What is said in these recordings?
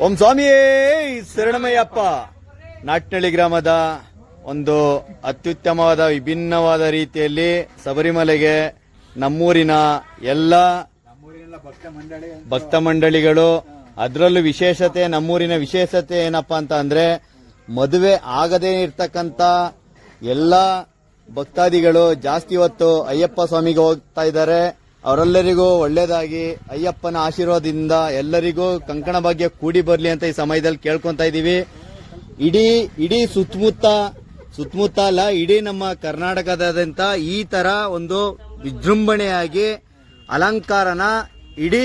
ಓಂ ಸ್ವಾಮಿಯೇ, ಶರಣಮಯ್ಯಪ್ಪ. ನಾಟ್ನಳ್ಳಿ ಗ್ರಾಮದ ಒಂದು ಅತ್ಯುತ್ತಮವಾದ, ವಿಭಿನ್ನವಾದ ರೀತಿಯಲ್ಲಿ ಶಬರಿಮಲೆಗೆ ನಮ್ಮೂರಿನ ಎಲ್ಲ ಭಕ್ತ ಮಂಡಳಿಗಳು, ಅದರಲ್ಲೂ ವಿಶೇಷತೆ, ನಮ್ಮೂರಿನ ವಿಶೇಷತೆ ಏನಪ್ಪಾ ಅಂತ ಅಂದ್ರೆ, ಮದುವೆ ಆಗದೇ ಇರ್ತಕ್ಕಂಥ ಎಲ್ಲ ಭಕ್ತಾದಿಗಳು ಜಾಸ್ತಿ ಹೊತ್ತು ಅಯ್ಯಪ್ಪ ಸ್ವಾಮಿಗೆ ಹೋಗ್ತಾ ಇದ್ದಾರೆ. ಅವರೆಲ್ಲರಿಗೂ ಒಳ್ಳೇದಾಗಿ ಅಯ್ಯಪ್ಪನ ಆಶೀರ್ವಾದದಿಂದ ಎಲ್ಲರಿಗೂ ಕಂಕಣ ಭಾಗ್ಯ ಕೂಡಿ ಬರಲಿ ಅಂತ ಈ ಸಮಯದಲ್ಲಿ ಕೇಳ್ಕೊಂತ ಇದ್ದೀವಿ. ಇಡೀ ಇಡೀ ಸುತ್ತಮುತ್ತ ಸುತ್ತಮುತ್ತ ಅಲ್ಲ, ಇಡೀ ನಮ್ಮ ಕರ್ನಾಟಕದಾದ್ಯಂತ ಈ ತರ ಒಂದು ವಿಜೃಂಭಣೆಯಾಗಿ ಅಲಂಕಾರನ ಇಡೀ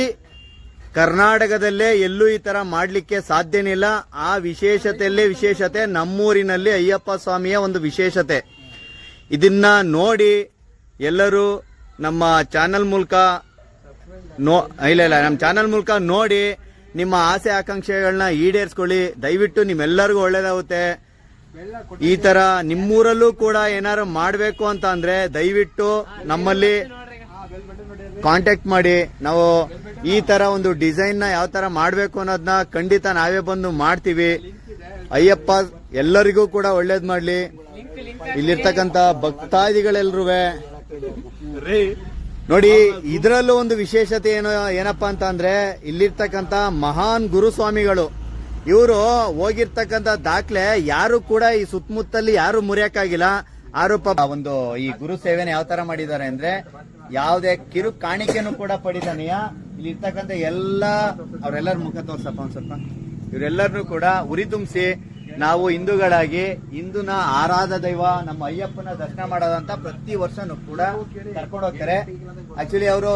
ಕರ್ನಾಟಕದಲ್ಲೇ ಎಲ್ಲೂ ಈ ತರ ಮಾಡಲಿಕ್ಕೆ ಸಾಧ್ಯನೇ ಇಲ್ಲ. ಆ ವಿಶೇಷತೆಯಲ್ಲೇ ವಿಶೇಷತೆ ನಮ್ಮೂರಿನಲ್ಲಿ ಅಯ್ಯಪ್ಪ ಸ್ವಾಮಿಯ ಒಂದು ವಿಶೇಷತೆ. ಇದನ್ನ ನೋಡಿ ಎಲ್ಲರೂ ನಮ್ಮ ಚಾನೆಲ್ ಮೂಲಕ ನೋ, ಇಲ್ಲ ಇಲ್ಲ, ನಮ್ಮ ಚಾನೆಲ್ ಮೂಲಕ ನೋಡಿ ನಿಮ್ಮ ಆಸೆ ಆಕಾಂಕ್ಷೆಗಳನ್ನ ಈಡೇರಿಸ್ಕೊಳ್ಳಿ. ದಯವಿಟ್ಟು ನಿಮ್ಮೆಲ್ಲರಿಗೂ ಒಳ್ಳೇದಾಗುತ್ತೆ. ಈ ತರ ನಿಮ್ಮೂರಲ್ಲೂ ಕೂಡ ಏನಾರು ಮಾಡಬೇಕು ಅಂತ ಅಂದ್ರೆ ದಯವಿಟ್ಟು ನಮ್ಮಲ್ಲಿ ಕಾಂಟ್ಯಾಕ್ಟ್ ಮಾಡಿ. ನಾವು ಈ ತರ ಒಂದು ಡಿಸೈನ್ನ ಯಾವ ತರ ಮಾಡಬೇಕು ಅನ್ನೋದನ್ನ ಖಂಡಿತ ನಾವೇ ಬಂದು ಮಾಡ್ತೀವಿ. ಅಯ್ಯಪ್ಪ, ಎಲ್ಲರಿಗೂ ಕೂಡ ಒಳ್ಳೇದ್ ಮಾಡ್ಲಿ. ಇಲ್ಲಿರ್ತಕ್ಕಂತ ಭಕ್ತಾದಿಗಳೆಲ್ರೂ ನೋಡಿ, ಇದರಲ್ಲೂ ಒಂದು ವಿಶೇಷತೆ ಏನು, ಏನಪ್ಪ ಅಂತ ಅಂದ್ರೆ ಇಲ್ಲಿರ್ತಕ್ಕಂತ ಮಹಾನ್ ಗುರುಸ್ವಾಮಿಗಳು, ಇವರು ಹೋಗಿರ್ತಕ್ಕಂತ ದಾಖಲೆ ಯಾರು ಕೂಡ ಈ ಸುತ್ತಮುತ್ತಲ್ಲಿ ಯಾರು ಮುರಿಯಕ್ಕಾಗಿಲ್ಲ. ಆರೋಪ, ಒಂದು ಈ ಗುರು ಸೇವೆನ ಯಾವ ತರ ಮಾಡಿದ್ದಾರೆ ಅಂದ್ರೆ, ಯಾವುದೇ ಕಿರು ಕಾಣಿಕೆನು ಕೂಡ ಪಡಿತಾನೆಯ ಇಲ್ಲಿ ಇರ್ತಕ್ಕಂತ ಎಲ್ಲ, ಅವರೆಲ್ಲರ ಮುಖ ತೋರ್ಸಪ್ಪ ಒಂದ್ ಸ್ವಲ್ಪ. ಇವರೆಲ್ಲರನ್ನೂ ಕೂಡ ಉರಿ ತುಂಬಿಸಿ ನಾವು ಹಿಂದೂಗಳಾಗಿ ಹಿಂದೂನ ಆರಾಧ ದೈವ ನಮ್ಮ ಅಯ್ಯಪ್ಪನ ದರ್ಶನ ಮಾಡೋದಂತ ಪ್ರತಿ ವರ್ಷನೂ ಕೂಡ ಕರ್ಕೊಂಡು ಹೋಗ್ತಾರೆ. ಆಕ್ಚುಲಿ ಅವರು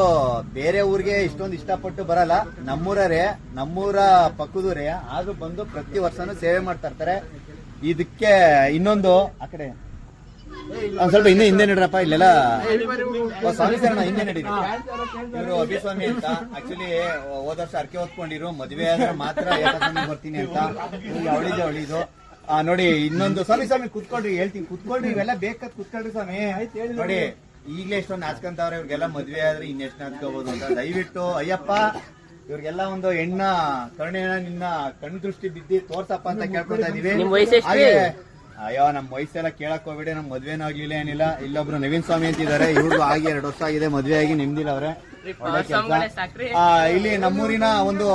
ಬೇರೆ ಊರಿಗೆ ಇಷ್ಟೊಂದು ಇಷ್ಟಪಟ್ಟು ಬರಲ್ಲ. ನಮ್ಮೂರರೇ, ನಮ್ಮೂರ ಪಕ್ಕದೂರೇ. ಆದ್ರೂ ಬಂದು ಪ್ರತಿ ವರ್ಷನೂ ಸೇವೆ ಮಾಡ್ತಾ ಇರ್ತಾರೆ. ಇದಕ್ಕೆ ಇನ್ನೊಂದು, ಆ ಕಡೆ ಒಂದ್ ಸ್ವಲ್ಪ ಹಿಂದೆ ಹಿಂದೆ ನಡ್ರಪ್ಪ ಇಲ್ಲೆಲ್ಲ ಸ್ವಾಮಿ ಹಿಂದೆ ನಡೀರಿ. ಇವರು ಅಭಿಸ್ವಾಮಿ ಅಂತ. ಆಕ್ಚುಲಿ ಹೋದ ವರ್ಷ ಅರ್ಕೆ ಹೊತ್ಕೊಂಡಿರು. ಮದುವೆ ಆದ್ರೆ ಮಾತ್ರ ಬರ್ತೀನಿ ಅಂತ. ಅವಳಿದ್ದು ಅವಳಿದು ಅವಳಿದು ಆ, ನೋಡಿ ಇನ್ನೊಂದು ಸ್ವಾಮಿ ಸ್ವಾಮಿ ಕುತ್ಕೊಳ್ರಿ ಹೇಳ್ತೀನಿ. ಕುತ್ಕೊಳ್ರಿ ಇವೆಲ್ಲ ಬೇಕಾದ್ ಕುತ್ಕೊಳ್ರಿ ಸ್ವಾಮಿ. ನೋಡಿ ಈಗಲೇ ಎಷ್ಟೊಂದು ನಾಚ್ಕೊಂತವ್ರೆ ಇವ್ರಿಗೆಲ್ಲ ಮದ್ವೆ ಆದ್ರೆ ಇನ್ನೆಷ್ಟು ನಾಚ್ಕೋಬಹುದು ಅಂತ. ದಯವಿಟ್ಟು ಅಯ್ಯಪ್ಪ ಇವ್ರಿಗೆಲ್ಲ ಒಂದು ಹೆಣ್ಣ ಕರುಣೆನ ನಿನ್ನ ಕಣ್ ದೃಷ್ಟಿ ಬಿದ್ದಿ ತೋರ್ಸಪ್ಪ ಅಂತ ಕೇಳ್ಕೊತಾ ಇದೀವಿ. ಅಯ್ಯೋ ನಮ್ ವಯಸ್ಸೆಲ್ಲ ಕೇಳಕ್ ಹೋಗ್ಬೇಡಿ ನಮ್ ಮದ್ವೆನೂ ಆಗ್ಲಿಲ್ಲ ಏನಿಲ್ಲ. ಇಲ್ಲೊಬ್ರು ನವೀನ್ ಸ್ವಾಮಿ ಅಂತಿದ್ದಾರೆ. ಇವ್ರು ಆಗಿ ಎರಡು ವರ್ಷ ಆಗಿದೆ ಮದ್ವೆ ಆಗಿ ನಿಮ್ದಿಲ್ಲ ಅವ್ರೆ ಒಳ್ಳೆ ಕೆಲ್ಸ. ಆ, ಇಲ್ಲಿ ನಮ್ಮೂರಿನ ಒಂದು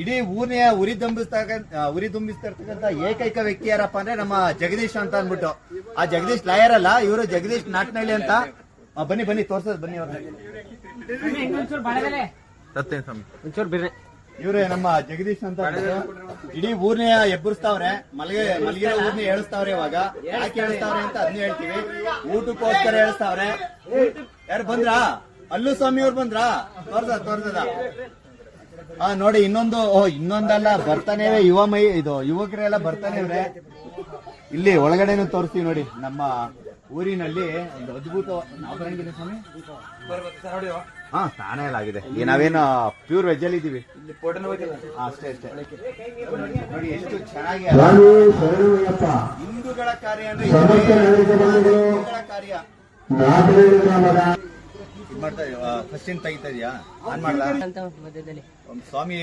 ಇಡೀ ಊರಿನ ಉರಿ ತುಂಬಿಸ್ತಕ್ಕ ಉರಿ ತುಂಬಿಸ್ತಿರ್ತಕ್ಕಂತ ಏಕೈಕ ವ್ಯಕ್ತಿ ಯಾರಪ್ಪ ಅಂದ್ರೆ ನಮ್ಮ ಜಗದೀಶ್ ಅಂತ ಅಂದ್ಬಿಟ್ಟು. ಆ ಜಗದೀಶ್ ಲಾಯರ್ ಅಲ್ಲ ಇವರು ಜಗದೀಶ್ ನಾಟ್ನಳ್ಳಿ ಅಂತ. ಆ, ಬನ್ನಿ ಬನ್ನಿ ತೋರ್ಸದ್ ಬನ್ನಿ ಅವ್ರನ್ನ ಸತ್ಯ ಸ್ವಾಮಿ. ಒಂಚೂರು ಇವ್ರೆ ನಮ್ಮ ಜಗದೀಶ್ ಅಂತ ಇಡೀ ಊರ್ನೇ ಎಬ್ಬರಿಸ್ತಾವ್ರೆ, ಮಲ್ಗೆ ಮಲಗಿರೋ ಊರ್ನೇ ಹೇಳಿಸ್ತಾವ್ರೆ ಇವಾಗ. ಯಾಕೆ ಹೇಳ್ತಾವ್ರೆ ಅಂತ ಅದನ್ನ ಹೇಳ್ತೀವಿ. ಊಟಕ್ಕೋಸ್ಕರ ಹೇಳಿಸ್ತಾವ್ರೆ ಯಾರು ಬಂದ್ರಾ? ಅಲ್ಲು ಸ್ವಾಮಿ ಅವ್ರು ಬಂದ್ರಾ? ತೋರ್ಸ ತೋರ್ಸದ ಹಾ ನೋಡಿ, ಇನ್ನೊಂದು, ಓ, ಇನ್ನೊಂದಲ್ಲ, ಬರ್ತಾನೆ ಯುವ ಮೈ ಇದು ಯುವಕರೆಲ್ಲ ಬರ್ತಾನೆ ಇವ್ರೆ. ಇಲ್ಲಿ ಒಳಗಡೆನೂ ತೋರಿಸ್ತೀವಿ ನೋಡಿ, ನಮ್ಮ ಊರಿನಲ್ಲಿ ಒಂದು ಅದ್ಭುತ ಸ್ವಾಮಿ. ಹಾ ಸ್ನಾನ ಎಲ್ಲ ಆಗಿದೆ. ಈ ನಾವೇನು ಪ್ಯೂರ್ ವೆಜ್ ಅಲ್ಲಿ ಇದೀವಿ. ಅಷ್ಟೇ ಅಷ್ಟೇ. ನೋಡಿ ಎಷ್ಟು ಚೆನ್ನಾಗಿ ಹಿಂದೂಗಳ ಕಾರ್ಯ ಅಂದ್ರೆ ಹಿಂದೂಗಳ ಕಾರ್ಯ. ಮಾಡ್ತಾ ಫಸ್ಟ್ ತೆಗಿತಾ ಇದೀಯಾ? ಆನ್ ಮಾಡ್ಲಾ? ಅಂತ ಮಧ್ಯದಲ್ಲಿ. ಒಂದ್ ಸ್ವಾಮಿ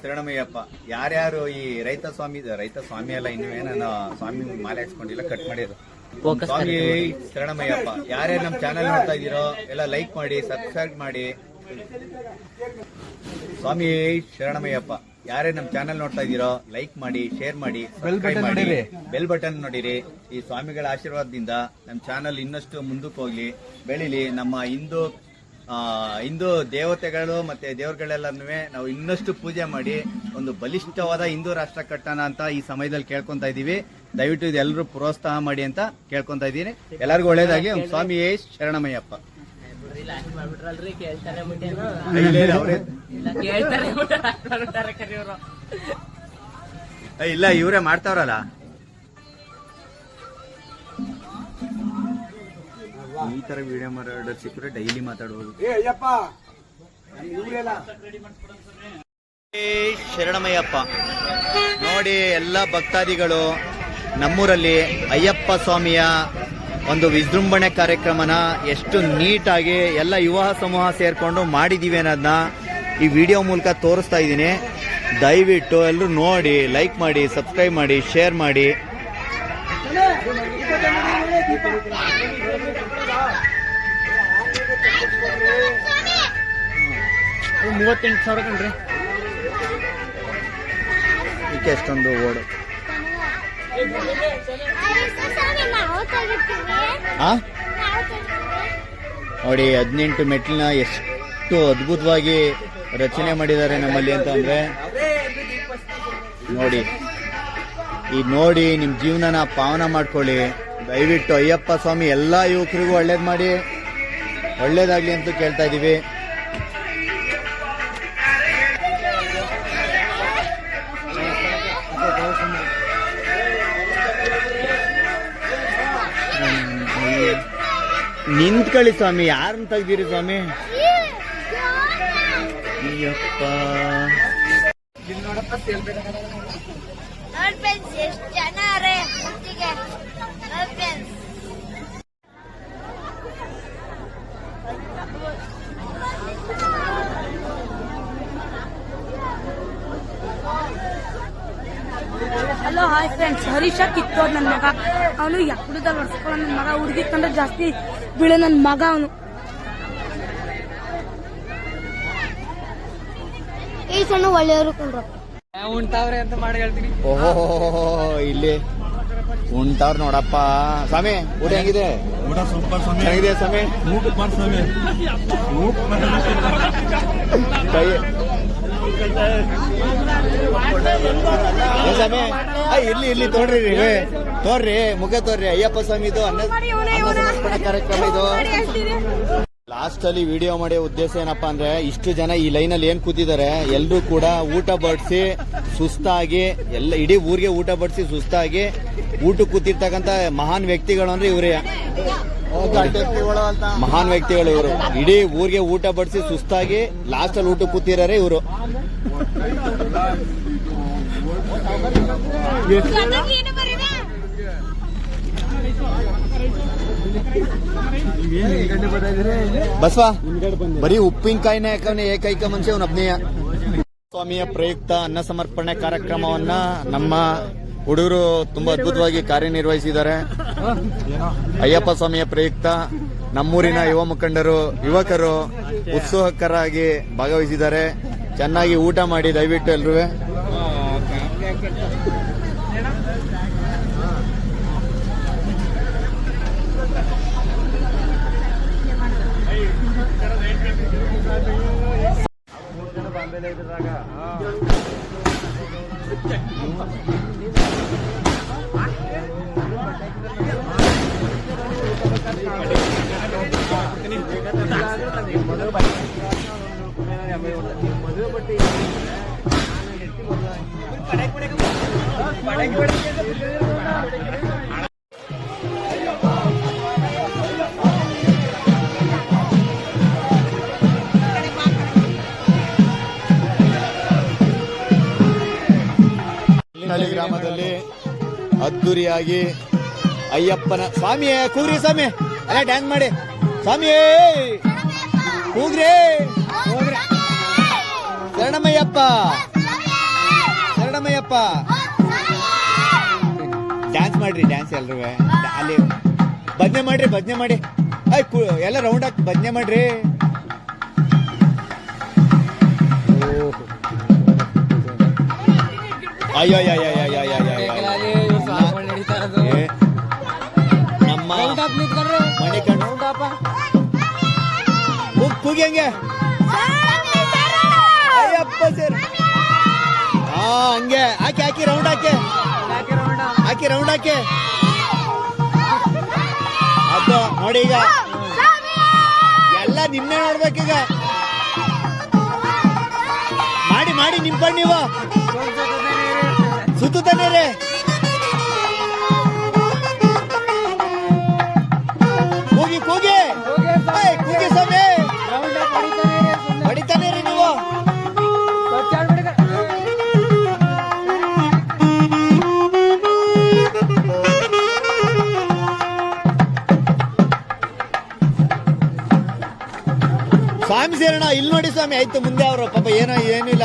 ಶರಣಮಯ್ಯಪ್ಪ ಯಾರ್ಯಾರು ಈ ರೈತ ಸ್ವಾಮಿ ರೈತ ಸ್ವಾಮಿ ಅಲ್ಲ ಇನ್ನೇನ ಸ್ವಾಮಿ ಮಾಲೆ ಹಾಕ್ಸ್ಕೊಂಡಿಲ್ಲ ಕಟ್ ಮಾಡಿದ್ರು. ಸ್ವಾಮಿ ಶರಣಮಯ್ಯಪ್ಪ ಯಾರ್ಯಾರು ನಮ್ ಚಾನೆಲ್ ನೋಡ್ತಾ ಇದೀರೋ ಎಲ್ಲ ಲೈಕ್ ಮಾಡಿ ಸಬ್ಸ್ಕ್ರೈಬ್ ಮಾಡಿ. ಸ್ವಾಮಿ ಶರಣಮಯ್ಯಪ್ಪ ಯಾರೇ ನಮ್ ಚಾನೆಲ್ ನೋಡ್ತಾ ಇದೀರೋ ಲೈಕ್ ಮಾಡಿ ಶೇರ್ ಮಾಡಿ ಮಾಡಿ. ಬೆಲ್ ಬಟನ್ ನೋಡಿರಿ. ಈ ಸ್ವಾಮಿಗಳ ಆಶೀರ್ವಾದದಿಂದ ನಮ್ ಚಾನೆಲ್ ಇನ್ನಷ್ಟು ಮುಂದಕ್ಕೆ ಹೋಗ್ಲಿ ಬೆಳಿಲಿ. ನಮ್ಮ ಹಿಂದೂ ಆ, ಹಿಂದೂ ದೇವತೆಗಳು ಮತ್ತೆ ದೇವರುಗಳೆಲ್ಲನೂ ನಾವು ಇನ್ನಷ್ಟು ಪೂಜೆ ಮಾಡಿ ಒಂದು ಬಲಿಷ್ಠವಾದ ಹಿಂದೂ ರಾಷ್ಟ್ರ ಕಟ್ಟಣ ಅಂತ ಈ ಸಮಯದಲ್ಲಿ ಕೇಳ್ಕೊಂತ ಇದೀವಿ ದಯವಿಟ್ಟು ಇದೆಲ್ಲರೂ ಪ್ರೋತ್ಸಾಹ ಮಾಡಿ ಅಂತ ಕೇಳ್ಕೊಂತ ಇದ್ದೀನಿ. ಎಲ್ಲರಿಗೂ ಒಳ್ಳೇದಾಗಿ ಸ್ವಾಮಿ ಸ್ವಾಮಿ ಶರಣಮಯ್ಯಪ್ಪ. ಇಲ್ಲ, ಇವರೇ ಮಾಡ್ತಾವ್ರಲ್ಲ. ಈ ತರ ವಿಡಿಯೋ ಮಾಡೋದು ಸಿಕ್ಕರೆ ಡೈಲಿ ಮಾತಾಡುವುದು ಏ, ಶರಣಮಯ್ಯಪ್ಪ. ನೋಡಿ ಎಲ್ಲ ಭಕ್ತಾದಿಗಳು ನಮ್ಮೂರಲ್ಲಿ ಅಯ್ಯಪ್ಪ ಸ್ವಾಮಿಯ ಒಂದು ವಿಜೃಂಭಣೆ ಕಾರ್ಯಕ್ರಮನ ಎಷ್ಟು ನೀಟಾಗಿ ಎಲ್ಲ ಯುವ ಸಮೂಹ ಸೇರಿಕೊಂಡು ಮಾಡಿದ್ದೀವಿ ಅನ್ನೋದನ್ನ ಈ ವಿಡಿಯೋ ಮೂಲಕ ತೋರಿಸ್ತಾ ಇದ್ದೀನಿ. ದಯವಿಟ್ಟು ಎಲ್ಲರೂ ನೋಡಿ ಲೈಕ್ ಮಾಡಿ ಸಬ್ಸ್ಕ್ರೈಬ್ ಮಾಡಿ ಶೇರ್ ಮಾಡಿ. ಮೂವತ್ತೆಂಟು ಸಾವಿರ ಕಣ್ರಿ. ಇದಕ್ಕೆ ಎಷ್ಟೊಂದು ಓಡು. ನೋಡಿ, ಹದಿನೆಂಟು ಮೆಟ್ಲನ್ನ ಎಷ್ಟು ಅದ್ಭುತವಾಗಿ ರಚನೆ ಮಾಡಿದ್ದಾರೆ ನಮ್ಮಲ್ಲಿ ಅಂತ ಅಂದ್ರೆ, ನೋಡಿ, ಈ ನೋಡಿ ನಿಮ್ ಜೀವನನ ಪಾವನ ಮಾಡ್ಕೊಳ್ಳಿ. ದಯವಿಟ್ಟು ಅಯ್ಯಪ್ಪ ಸ್ವಾಮಿ, ಎಲ್ಲಾ ಯುವಕರಿಗೂ ಒಳ್ಳೇದ್ ಮಾಡಿ, ಒಳ್ಳೇದಾಗ್ಲಿ ಅಂತ ಕೇಳ್ತಾ ಇದೀವಿ. ನಿಂತ್ಕೊಳ್ಳಿ ಸ್ವಾಮಿ ಯಾರನ್ನ ತೆಗ್ದಿರಿ ಸ್ವಾಮಿ? ಅಯ್ಯಪ್ಪ. ನೋಡ್ ಹಲೋ ಹಾಯ್ ಫ್ರೆಂಡ್ಸ್ ಹರೀಶ ಕಿತ್ತೋದ್ ನನ್ನ ಮಗ. ಅವನು ಯಾಕುಡದಲ್ಲಿ ಹೊಡ್ಸ್ಕೊಳ್ಳೋ ನನ್ನ ಮಗ? ಹುಡುಗಿ ಕಂಡ್ರೆ ಜಾಸ್ತಿ ಬೀಳ ನನ್ನ ಮಗ ಅವನು. ಈ ಸಣ್ಣ ಒಳ್ಳೆಯವರು ಕಂಡ್ರು. ಉಂಟಾವ್ರೆ ಅಂತ ಮಾಡಿ ಹೇಳ್ತೀನಿ. ಓಹೋ ಇಲ್ಲಿ. ಉಂಟವ್ರ ನೋಡಪ್ಪ. ಸ್ವಾಮಿ ಊಟ ಹೆಂಗಿದೆ? ಊಟ ಸೂಪರ್ ಸ್ವಾಮಿ. ಹೆಂಗಿದೆ ಸ್ವಾಮಿ? ಸೂಪರ್ ಸ್ವಾಮಿ. ಕೈ ಏ ಸ್ವಾಮಿ ಇಲ್ಲಿ ಇಲ್ಲಿ ಇರ್ಲಿ ತೋಡ್ರಿ ನೀವೇ. ತೋರ್ರಿ ಮುಖ ತೋರ್ರಿ. ಅಯ್ಯಪ್ಪ ಸ್ವಾಮಿದು ಇದು ಅನ್ನ ಕಾರ್ಯಕ್ರಮ ಇದು. ಲಾಸ್ಟ್ ಅಲ್ಲಿ ವಿಡಿಯೋ ಮಾಡೋ ಉದ್ದೇಶ ಏನಪ್ಪಾ ಅಂದ್ರೆ ಇಷ್ಟು ಜನ ಈ ಲೈನ್ ಅಲ್ಲಿ ಏನ್ ಕೂತಿದ್ದಾರೆ ಎಲ್ರು ಕೂಡ ಊಟ ಬಡಿಸಿ ಸುಸ್ತಾಗಿ ಎಲ್ಲ ಇಡೀ ಊರಿಗೆ ಊಟ ಬಡಿಸಿ ಸುಸ್ತಾಗಿ ಊಟ ಕೂತಿರ್ತಕ್ಕಂತ ಮಹಾನ್ ವ್ಯಕ್ತಿಗಳು ಅಂದ್ರೆ ಇವರೇ. ಮಹಾನ್ ವ್ಯಕ್ತಿಗಳು ಇವರು. ಇಡೀ ಊರಿಗೆ ಊಟ ಬಡಿಸಿ ಸುಸ್ತಾಗಿ ಲಾಸ್ಟ್ ಅಲ್ಲಿ ಊಟ ಕೂತಿರಾರೆ ಇವರು. ಬಸವ, ಬರೀ ಉಪ್ಪಿನಕಾಯಿನ ಯಾಕಂದ್ರೆ ಏಕೈಕ ಮನುಷ್ಯ, ಅವನ ಅಭಿನಯ ಸ್ವಾಮಿಯ ಪ್ರಯುಕ್ತ ಅನ್ನ ಸಮರ್ಪಣೆ ಕಾರ್ಯಕ್ರಮವನ್ನ ನಮ್ಮ ಹುಡುಗರು ತುಂಬಾ ಅದ್ಭುತವಾಗಿ ಕಾರ್ಯನಿರ್ವಹಿಸಿದ್ದಾರೆ. ಅಯ್ಯಪ್ಪ ಸ್ವಾಮಿಯ ಪ್ರಯುಕ್ತ, ನಮ್ಮೂರಿನ ಯುವ ಮುಖಂಡರು, ಯುವಕರು ಉತ್ಸಾಹಕರಾಗಿ ಭಾಗವಹಿಸಿದ್ದಾರೆ. ಚೆನ್ನಾಗಿ ಊಟ ಮಾಡಿ ದಯವಿಟ್ಟು ಎಲ್ರೂ. ಹಳ್ಳಿ ಗ್ರಾಮದಲ್ಲಿ ಅದ್ದೂರಿಯಾಗಿ ಅಯ್ಯಪ್ಪನ ಸ್ವಾಮಿಯೇ ಕೂಗ್ರಿ ಸ್ವಾಮಿ. ಅಲ್ಲ ಡ್ಯಾನ್ಸ್ ಮಾಡಿ. ಸ್ವಾಮಿಯೇ ಕೂಗ್ರಿ. ಶರಣಮಯ್ಯಪ್ಪ. ಶರಣಮಯ್ಯಪ್ಪ. ಡ್ಯಾನ್ಸ್ ಮಾಡ್ರಿ ಡ್ಯಾನ್ಸ್ ಎಲ್ರೂ ಅಲ್ಲಿ ಭಜನೆ ಮಾಡ್ರಿ, ಭಜನೆ ಮಾಡಿ. ಎಲ್ಲ ರೌಂಡ್ ಹಾಕಿ, ಭಜನೆ ಮಾಡ್ರಿ. ಅಯ್ಯೋ ನಮ್ಮ ಮಣಿಕಂಡು ಕೂಗಿ ಹಂಗೆ ಸರ್ ಹಾ, ಹಂಗೆ. ಹಾಕಿ ಹಾಕಿ ರೌಂಡ್ ಹಾಕಿ. ಹಾಕಿ ರೌಂಡ್ ಹಾಕಿ. ಅದು ನೋಡಿ ಈಗ. ಎಲ್ಲ ನಿನ್ನೆ ನೋಡ್ಬೇಕೀಗ. ಮಾಡಿ ಮಾಡಿ ನಿಂಪಣ್ಣ ನೀವು. ಸುತ್ತಾನೆ ರೇ. ಸೇರೋಣ ಇಲ್ಲಿ ನೋಡಿ ಸ್ವಾಮಿ ಆಯ್ತು ಮುಂದೆ ಅವರು ಪಾಪ ಏನೋ ಏನಿಲ್ಲ.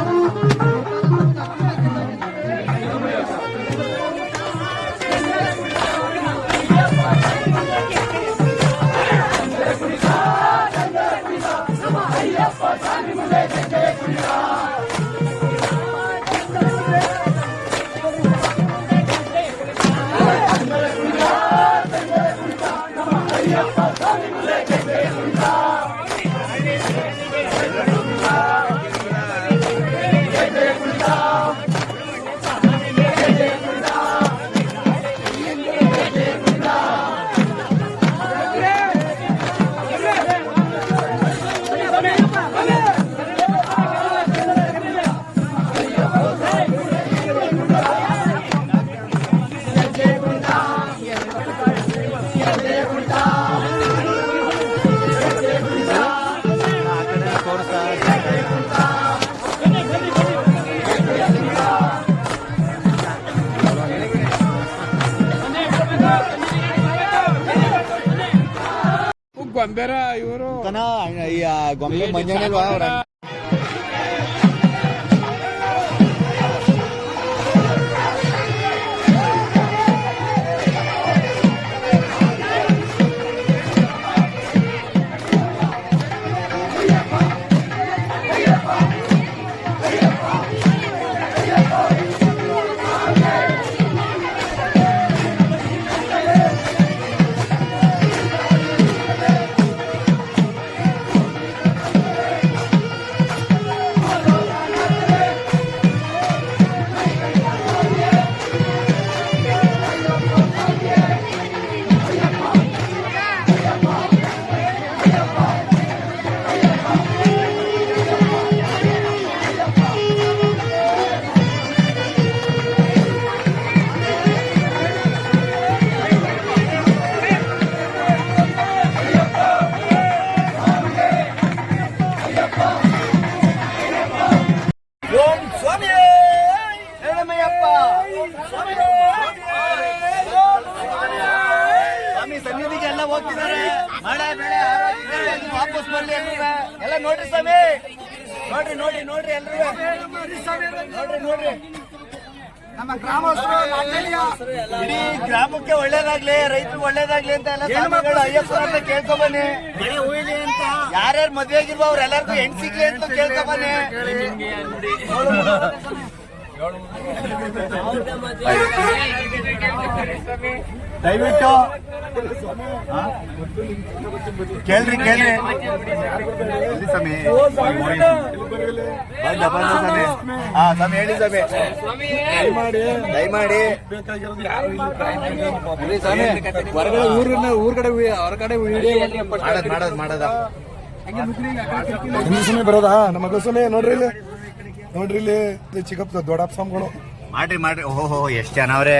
ಈ ಆ, ಗೊಂಬೆ ಮಂಜಾನೆಲ್ವಾ ಅವ್ರ ಒಳ್ಳೇದಾಗ್ಲಿ ಅಂತ ಎಲ್ಲ ಸ್ವಾಮಿಗಳು ಅಯ್ಯಪ್ಪನ ಹತ್ರ ಕೇಳ್ಕೊಬನ್ನಿ ಯಾರ್ಯಾರು ಮದ್ವೆ ಆಗಿಲ್ವೋ ಅವ್ರೆಲ್ಲರಿಗೂ ಹೆಣ್ ಸಿಗ್ಲಿ ಅಂತ ಕೇಳ್ಕೊಬನ್ನಿ ದಯವಿಟ್ಟು? ಕೇಳ್ರಿ ಕೇಳ್ರಿ. ಎಲ್ಲಿ ಸ್ವಾಮಿ ಬಂದ ಬಂದ ಸ್ವಾಮಿ. ಹಾ ಸ್ವಾಮಿ ಹೇಳಿ ಸ್ವಾಮಿ. ದಯಮಾಡಿ. ಹೊರಗಡೆ ಊರಿನ ಊರ್ ಕಡೆ ಹೊರಗಡೆ ಮಾಡದ್ ಮಾಡದ್ ಮಾಡದ. ಸಮಯ ಬರೋದಾ? ನಮ್ಮ ಮಗ ಸಮಯ ನೋಡ್ರಿ ಇಲ್ಲಿ. ನೋಡ್ರಿ ಇಲ್ಲಿ ಚಿಕ್ಕಪ್ಪ ದೊಡ್ಡಪ್ಪ ಸ್ವಾಮಿಗಳು. ಮಾಡ್ರಿ ಮಾಡ್ರಿ. ಓಹೋ ಎಷ್ಟ್ ಜನ ಅವ್ರೆ.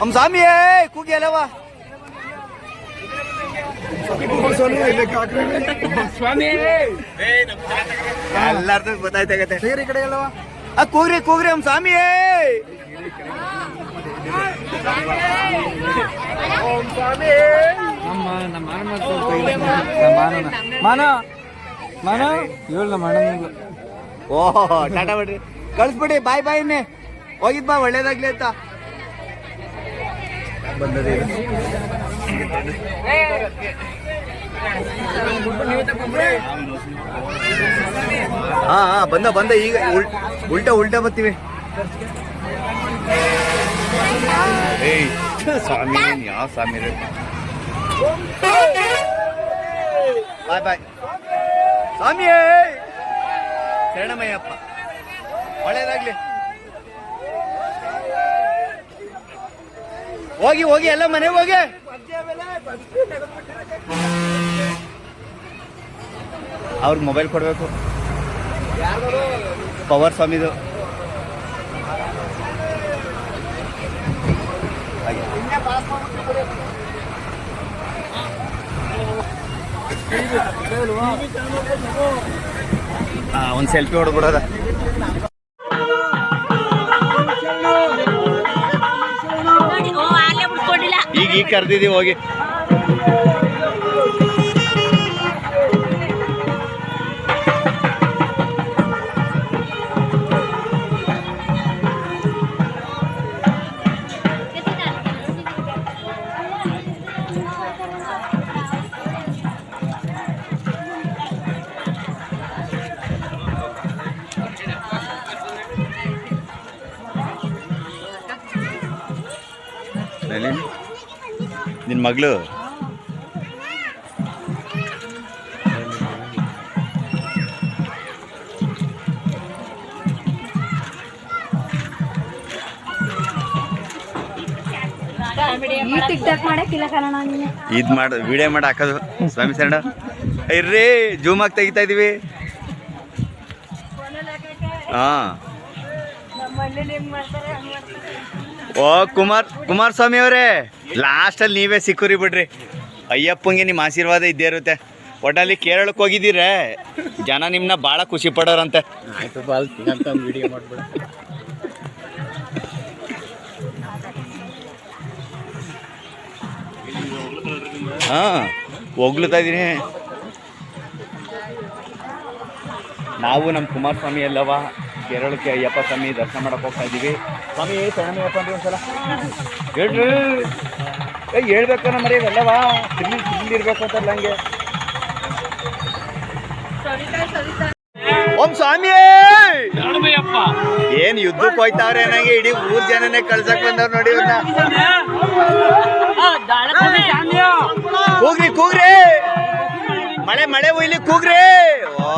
ಅಮ್ಮ ಸ್ವಾಮಿಯೇ ಕೂಗಿ ಅಲ್ಲವಾ? ಸ್ವಾಮಿ ಎಲ್ಲಾರ್ದು ಗೊತ್ತಾಯ್ತಾಗತ್ತೆ ಸೇರಿ ಈ ಕಡೆ ಅಲ್ಲವ ಆ ಕೂಗ್ರಿ ಕೂಗ್ರಿ ಅಮ್ ಸ್ವಾಮಿಯೇ ನಮ್ಮ ನಮ್ಮ ಮಾನ ಮಾನ ಮಾನ. ಹೇಳ ನಮ್ಮ ಅಣ್ಣ ಓಹೋ ಟಾಟಾ ಬಿಡ್ರಿ. ಕಳ್ಸ್ಬಿಡಿ ಬಾಯ್ ಬಾಯ್ ಇನ್ನೇ. ಹೋಗಿದ್ ಬಾ ಒಳ್ಳೇದಾಗ್ಲಿ ಅಂತ. ಬಂದದೆ. ಹಾ ಹಾ ಬಂದ ಬಂದ ಈಗ ಉಲ್- ಉಲ್ಟಾ ಉಲ್ಟಾ ಬರ್ತೀವಿ. ಏಯ್ ಸ್ವಾಮಿ ಯಾವ ಸ್ವಾಮಿ? ಬಾಯ್ ಬಾಯ್. ಸ್ವಾಮಿ ಶರಣಮಯ್ಯಪ್ಪ. ಒಳ್ಳೇದಾಗ್ಲಿ. ಹೋಗಿ ಹೋಗಿ ಎಲ್ಲ ಮನೆಗೆ ಹೋಗಿ. ಅವ್ರಿಗೆ ಮೊಬೈಲ್ ಕೊಡಬೇಕು. ಪವರ್ ಸ್ವಾಮಿದು. ಒಂದು ಸೆಲ್ಫಿ ಹೊಡ್ಬಿಡೋದ ठीक कर दी थी होगी Elin. ನಿನ್ ಮಗಳು? ಇದ್ ಮಾಡ ವಿಡಿಯೋ ಮಾಡಿ ಹಾಕೋದು. ಸ್ವಾಮಿ ಶರಣ. ಇರ್ರಿ ಜೂಮ್ ಆಗಿ ತೆಗಿತಾ ಇದೀವಿ. ಹಾ. ಓ ಕುಮಾರ್ ಕುಮಾರ್ ಸ್ವಾಮಿ ಅವರೇ ಲಾಸ್ಟಲ್ಲಿ ನೀವೇ ಸಿಕ್ಕುರಿ ಬಿಡ್ರಿ. ಅಯ್ಯಪ್ಪಂಗೆ ನಿಮ್ಮ ಆಶೀರ್ವಾದ ಇದ್ದೇ ಇರುತ್ತೆ. ಒಟ್ಟಲ್ಲಿ ಕೇರಳಕ್ಕೆ ಹೋಗಿದ್ದೀರೇ. ಜನ ನಿಮ್ಮನ್ನ ಭಾಳ ಖುಷಿ ಪಡೋರಂತೆ. ಹಾಂ ಹೋಗ್ಲುತ್ತಾ ಇದ್ದೀನಿ ನಾವು ನಮ್ಮ ಕುಮಾರಸ್ವಾಮಿ ಎಲ್ಲವ ಕೇರಳಕ್ಕೆ ಅಯ್ಯಪ್ಪ ಸ್ವಾಮಿ ದರ್ಶನ ಮಾಡಕ್ಕೆ ಹೋಗ್ತಾ ಇದ್ದೀವಿ. ಸ್ವಾಮಿ ಶರಣಯ್ಯಪ್ಪ ಅಂದ್ರೆ ಒಂದ್ಸಲ. ಹೇಳ್ರಿ. ಏ, ಹೇಳ್ಬೇಕನ್ನ ಮರಿ ಇವೆಲ್ಲವ ತಿರ್ಲಿ ತಿರ್ಲಿರ್ಬೇಕು ಅಂತ ಹಂಗೆ. ಓಂ ಸ್ವಾಮಿ! ಏನ್ ಯುದ್ಧಕ್ಕೆ ಹೋಯ್ತಾವ್ರೆ ನನಗೆ ಇಡೀ ಊರ್ ಜನನೇ ಕಳ್ಸಕ್ ಬಂದವ್ರು ನೋಡಿ ಕೂಗ್ರಿ ಕೂಗ್ರಿ. ಮಳೆ ಮಳೆ ಹುಯ್ಲಿ, ಕೂಗ್ರಿ. ಓ.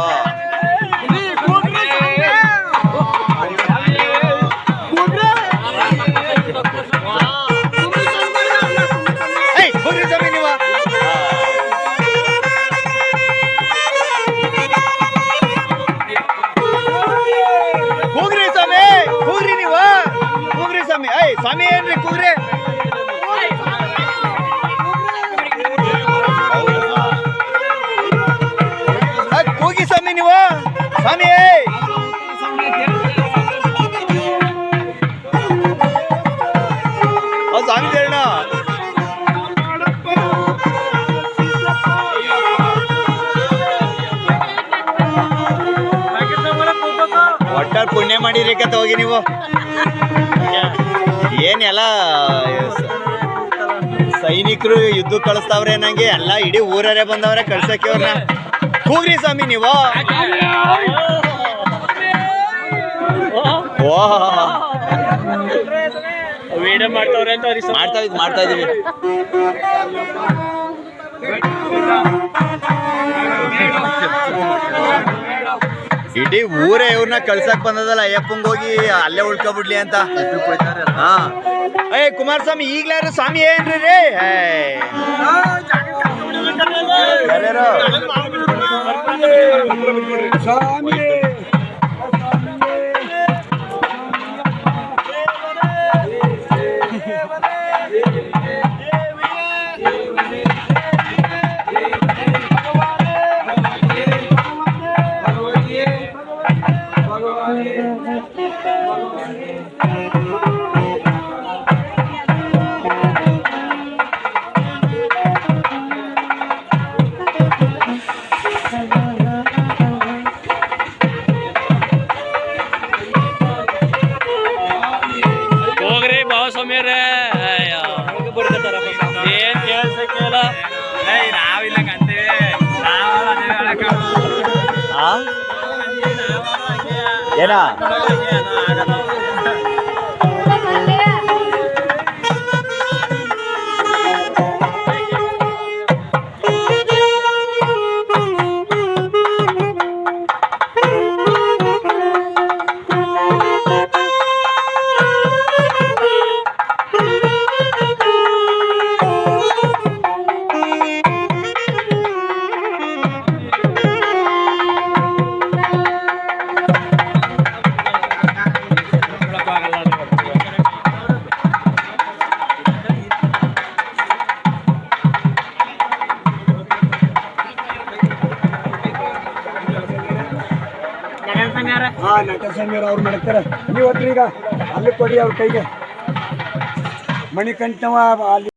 ಸ್ವಾಮಿ! ಸ್ವಾಮಿ ಹೇಳ ಒಟ್ಟಾರೆ ಪುಣ್ಯ ಮಾಡಿರಿ ಕತ್ತ ಹೋಗಿ ನೀವು. ಏನೆಲ್ಲ, ಸೈನಿಕರು ಯುದ್ಧ ಕಳಿಸ್ತಾವ್ರೆ ನಂಗೆ ಎಲ್ಲ ಇಡೀ ಊರರೇ ಬಂದವ್ರೆ ಕಳ್ಸಕ್ಕೆ ಅವ್ರನ್ನ. ಕೂಗ್ರಿ ಸ್ವಾಮಿ ನೀವು ವಿಡಿಯೋ ಮಾಡ್ತಾವ್ರೆ ಅಂತ ಅವ್ರಿಗೆ ಮಾಡ್ತಾ ಇದ್ ಮಾಡ್ತಾ ಇದೀವಿ. ಇಡೀ ಊರೇ ಇವ್ರನ್ನ ಕಳ್ಸಕ್ ಬಂದದಲ್ಲ ಅಯ್ಯಪ್ಪಂಗ್ ಹೋಗಿ ಅಲ್ಲೇ ಉಳ್ಕೊಬಿಡ್ಲಿ ಅಂತ. ಹಾ. ಏ ಕುಮಾರಸ್ವಾಮಿ ಈಗ್ಲಾರು ಸ್ವಾಮಿ ಏನ್ರಿ ರೀ? ಏ. ಯಾರ್ಯಾರು? ಹೋಗ್ರಿ ಸಂಗರ ಅವ್ರು ಮಾಡ್ತಾರೆ. ನೀವು ಈಗ ಅಲ್ಲಿ ಕೊಡಿ ಅವ್ರ ಕೈಗೆ. ಮಣಿಕಂಠವ ಅಲ್ಲಿ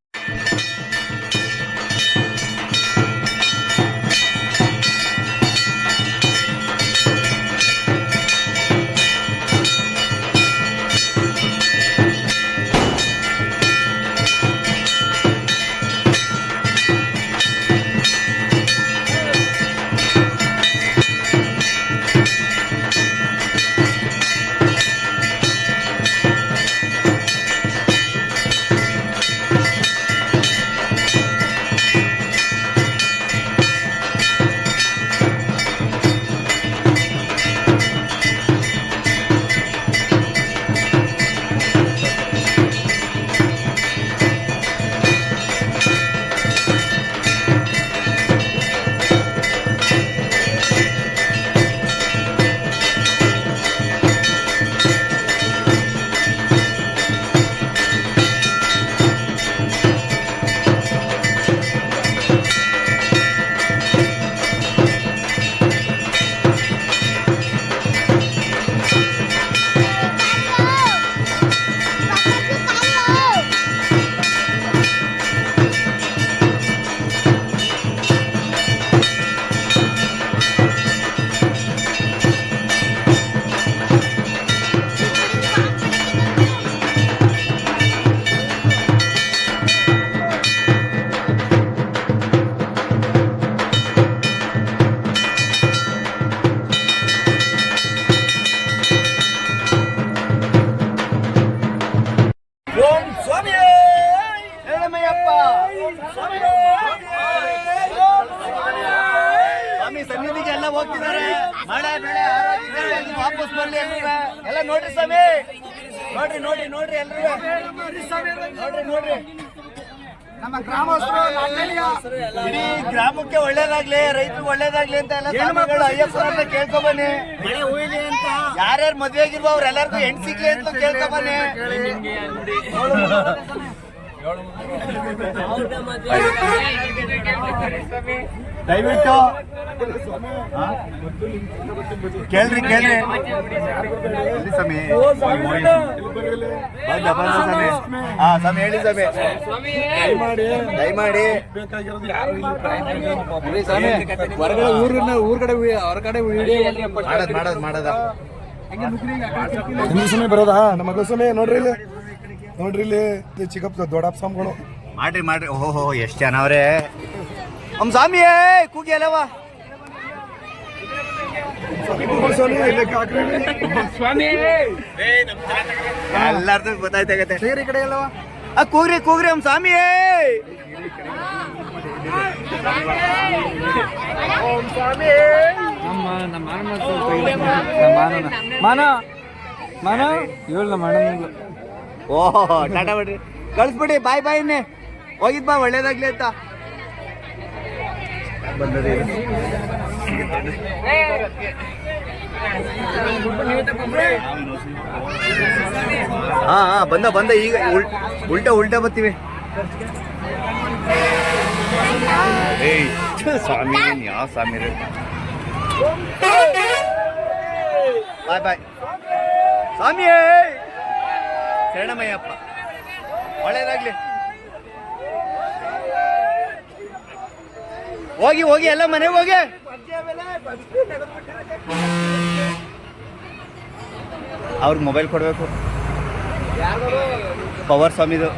ಹೋಗ್ತಿದ್ದಾರೆ. ಮಳೆ ಬೆಳೆ ಆರೋಗ್ಯ ವಾಪಸ್ ಬರ್ಲಿ ಎಲ್ಲ ನೋಡ್ರಿ ಸ್ವಾಮಿ. ನೋಡ್ರಿ ನೋಡ್ರಿ ನೋಡ್ರಿ ಎಲ್ರು ನೋಡ್ರಿ ನೋಡ್ರಿ. ನಮ್ಮ ಗ್ರಾಮಸ್ಥರು ಇಡೀ ಗ್ರಾಮಕ್ಕೆ ಒಳ್ಳೇದಾಗ್ಲಿ ರೈತರಿಗೆ ಒಳ್ಳೇದಾಗ್ಲಿ ಅಂತ ಎಲ್ಲ ಸ್ವಾಮಿಗಳು ಅಯ್ಯಪ್ಪ ಕೇಳ್ಕೊಬನ್ನಿ ಯಾರ್ಯಾರು ಮದ್ವೆ ಆಗಿರ್ಬೋ ಅವ್ರೆಲ್ಲರಿಗೂ ಹೆಣ್ ಸಿಗ್ಲಿ ಅಂತ ಕೇಳ್ಕೊಬನ್ನಿ ದಯವಿಟ್ಟು? ಕೇಳ್ರಿ ಕೇಳ್ರಿ. ಸ್ವಾಮಿ. ಬಂದ ಬಂದ ಸ್ವಾಮಿ ಹಾ ಸ್ವಾಮಿ ಹೇಳಿ ಸ್ವಾಮಿ. ದಯಮಾಡಿ ಬೇಕಾಗಿರೋದು ಯಾರು ಇಲ್ಲಿ ಹೊರಗಡೆ ಊರಿನ ಊರ್ ಕಡೆ ಹೊರಗಡೆ ಮಾಡದ್ ಮಾಡದ್ ಮಾಡದ. ಸಮಯ ಬರೋದಾ? ನಮ್ಮ ಮಗಳ ಸಮಯ ನೋಡ್ರಿ ಇಲ್ಲಿ. ನೋಡ್ರಿ ಇಲ್ಲಿ ಚಿಕ್ಕಪ್ಪ ದೊಡ್ಡಪ್ಪ ಸ್ವಾಮಿಗಳು. ಮಾಡ್ರಿ ಮಾಡ್ರಿ. ಓಹೋ ಎಷ್ಟು ಜನ ಅವ್ರೆ. ಅಮ್ ಸ್ವಾಮಿ ಕೂಗಿ ಅಲ್ಲವ ಸ್ವಾಮಿ ಎಲ್ಲಾರ್ದು ಗೊತ್ತಾಯ್ತಾಗತ್ತೆ ಈ ಕಡೆ ಅಲ್ಲವ ಆ ಕೂಗ್ರಿ ಕೂಗ್ರಿ ಸ್ವಾಮಿ ನಮ್ಮ ನಮ್ಮ ಮಾನ ಮಾನ ಹೇಳ ನಮ್ಮ ಅಣ್ಣನಿಗೆ ಓಹೋ ಟಾಟಾ ಬಿಡ್ರಿ ಕಳಿಸ್ಬಿಡಿ ಬಾಯ್ ಬಾಯ್ ಇನ್ನೇ. ಹೋಗಿದ್ ಬಾ ಒಳ್ಳೇದಾಗ್ಲಿ ಅಂತ. ಬಂದದೆ. ಹಾ ಹಾ ಬಂದ ಬಂದ ಈಗ ಉಲ್ಟ ಉಲ್ಟಾ ಬರ್ತೀವಿ. ಏಯ್ ಸ್ವಾಮಿ ಯಾವ ಸ್ವಾಮಿ ರೇ? ಬಾಯ್ ಬಾಯ್. ಸ್ವಾಮಿ ಶರಣಮಯ್ಯಪ್ಪ. ಒಳ್ಳೇದಾಗ್ಲಿ. ಹೋಗಿ ಹೋಗಿ ಎಲ್ಲ ಮನೆಗೆ ಹೋಗಿ. ಅವ್ರಿಗೆ ಮೊಬೈಲ್ ಕೊಡಬೇಕು. ಪವರ್ ಸ್ವಾಮಿದು.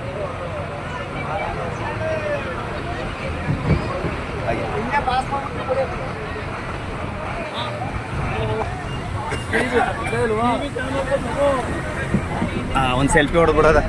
ಆ, ಒಂದ್ ಸೆಲ್ಫಿ ಹೊಡ್ಬಿಡೋದ